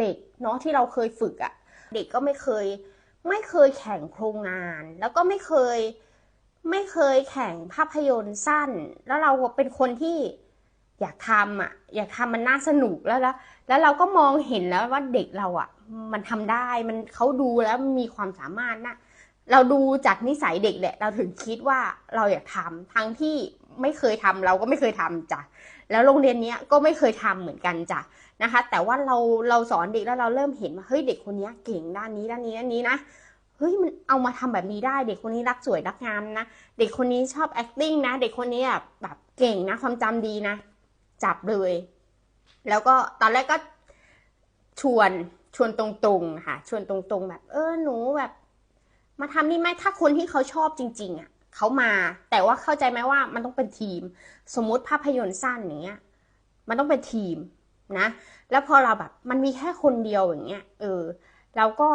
เด็กเนาะที่เราเคยฝึกอะ่ะ เด็กก็ไม่เคย ไม่เคยแข่งโครงงาน แล้วก็ไม่เคยไม่เคยแข่งภาพยนตร์สั้น แล้วเราเป็นคนที่อยากทำอะ อยากทำมันน่าสนุกแล้วแล้วแล้วเราก็มองเห็นแล้วว่าเด็กเราอะ มันทำได้มันเขาดูแล้วมีความสามารถนะเราดูจากนิสัยเด็กแหละ เราถึงคิดว่าเราอยากทำทั้งที่ ไม่เคยทำเราก็ไม่เคยทำจ้ะแล้วโรงเรียนเนี้ยก็ไม่เคยทำเหมือนกันจ้ะนะคะ แต่ว่าเราเราสอนเด็กแล้วเราเริ่มเห็นว่าเฮ้ยเด็กคนนี้เก่งด้านนี้ด้านนี้ด้านนี้นะเฮ้ยมันเอามาทำแบบนี้ได้ เด็กคนนี้รักสวยรักงามนะเด็กคนนี้ชอบ acting นะ เด็กคนนี้แบบแบบเก่งนะ ความจำดีนะ จับเลย แล้วก็ตอนแรกก็ชวนชวนตรงๆค่ะ ชวนตรงๆ แบบ เออหนูแบบ มาทำนี่ไหมถ้าคนที่เขาชอบจริง ๆอะ เขามา แต่ว่าเข้าใจไหมว่ามันต้องเป็นทีม สมมุติภาพยนตร์สั้นอย่างเงี้ย มันต้องเป็นทีมนะ แล้วพอเราแบบมันมีแค่คนเดียวอย่างเงี้ย เออ เราก็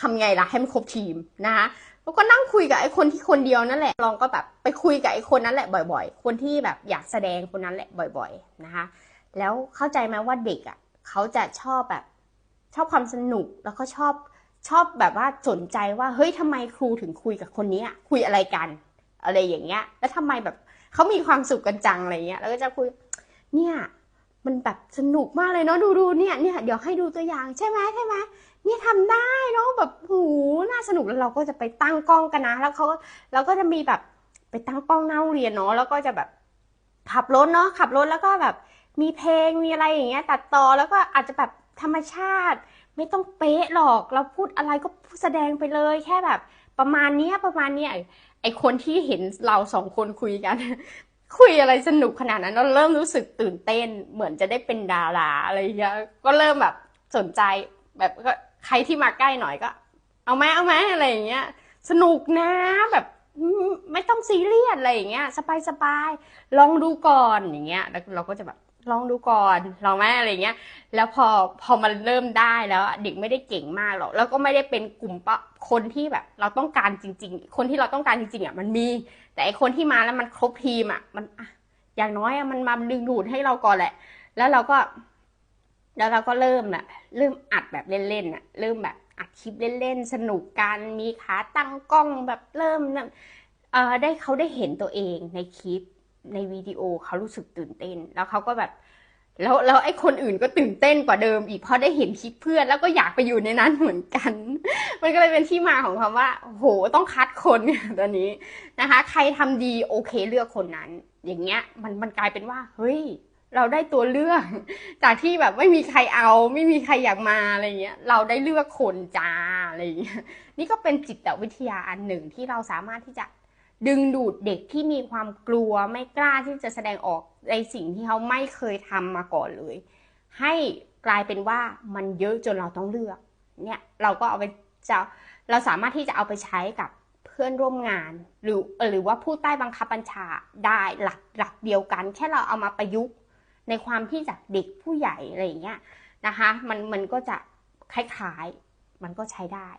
ทำไงล่ะให้มันครบทีมนะคะแล้วก็นั่งคุยกับไอ้คนที่คนเดียวนั่นแหละ ลองก็แบบไปคุยกับไอ้คนนั้นแหละบ่อย ๆ คนที่แบบอยากแสดงคนนั้นแหละบ่อย ๆ นะคะ แล้วเข้าใจไหมว่าเด็กอะเขาจะชอบแบบชอบความสนุกแล้วก็ชอบ ชอบแบบว่าสนใจว่าเฮ้ยทำไมครูถึงคุยกับคนนี้คุยอะไรกัน อะไรอย่างเงี้ย แล้วทำไมแบบเขามีความสุขกันจังอะไรเงี้ย แล้วก็จะคุย เนี่ยมันแบบสนุกมากเลยเนาะดูดูเนี่ยเนี่ยเดี๋ยวให้ดูตัวอย่างใช่ไหมใช่ไหมเนี่ยทำได้เนาะแบบหูน่าสนุกแล้วเราก็จะไปตั้งกล้องกันนะ แล้วเขาเราก็จะมีแบบไปตั้งกล้องหน้าโรงเรียนเนาะแล้วก็จะแบบขับรถเนาะขับรถแล้วก็แบบมีเพลงมีอะไรอย่างเงี้ย ตัดต่อแล้วก็อาจจะแบบธรรมชาติ ไม่ต้องเป๊ะหรอกเราพูดอะไรก็แสดงไปเลยแค่แบบ ประมาณเนี้ยประมาณเนี้ยไอคนที่เห็นเราสองคนคุยกัน คุยอะไรสนุกขนาดนั้นเราเริ่มรู้สึกตื่นเต้น เหมือนจะได้เป็นดาราอะไรอย่างเงี้ยก็เริ่มแบบสนใจแบบก็ใครที่มาใกล้หน่อยก็ เอาไหมเอาไหมอะไรอย่างเงี้ย สนุกนะแบบไม่ต้องซีเรียสอะไรอย่างเงี้ยสบายสบายลองดูก่อนอย่างเงี้ย แล้วเราก็จะแบบ ลองดูก่อนลองไหมอะไรเงี้ย แล้วพอพอมันเริ่มได้แล้วเด็กไม่ได้เก่งมากหรอกแล้วก็ไม่ได้เป็นกลุ่มปะคนที่แบบ เราต้องการจริง ๆ คนที่เราต้องการจริงๆอะมันมี แต่ไอคนที่มาแล้วมันครบทีมอะ มันอะอย่างน้อยอะมันมาดึงดูดให้เราก่อนแหละ แล้วเราก็ แล้วเราก็เริ่มแหละเริ่มอัดแบบเล่นๆอะ เริ่มแบบอัดคลิปเล่นๆสนุกกันมีขาตั้งกล้องแบบเริ่มเอ่อได้เขาได้เห็นตัวเองในคลิป ในวิดีโอเขารู้สึกตื่นเต้น แล้วเขาก็แบบ แล้วแล้วไอ้คนอื่นก็ตื่นเต้นกว่าเดิม อีกเพราะได้เห็นคลิปเพื่อน แล้วก็อยากไปอยู่ในนั้นเหมือนกัน มันก็เลยเป็นที่มาของคำว่าโหต้องคัดคนตอนนี้นะคะ ใครทำดีโอเคเลือกคนนั้น อย่างเงี้ยมันมันกลายเป็นว่า เฮ้ย เราได้ตัวเลือก จากที่แบบไม่มีใครเอา ไม่มีใครอยากมาอะไรเงี้ย เราได้เลือกคนจ้าอะไรเงี้ยนี่ก็เป็นจิตวิทยาอันหนึ่งที่เราสามารถที่จะ ดึงดูดเด็กที่มีความกลัวไม่กล้าที่จะแสดงออกในสิ่งที่เขาไม่เคยทำมาก่อนเลย ให้กลายเป็นว่ามันเยอะจนเราต้องเลือกเนี่ยเราก็เอาไปจะเราสามารถที่จะเอาไปใช้กับเพื่อนร่วมงาน หรือหรือว่าผู้ใต้บังคับบัญชาได้หลักหลักเดียวกัน แค่เราเอามาประยุกต์ในความที่จากเด็กผู้ใหญ่อะไรอย่างเงี้ยนะคะมันมันก็จะคล้ายๆมันก็ใช้ได้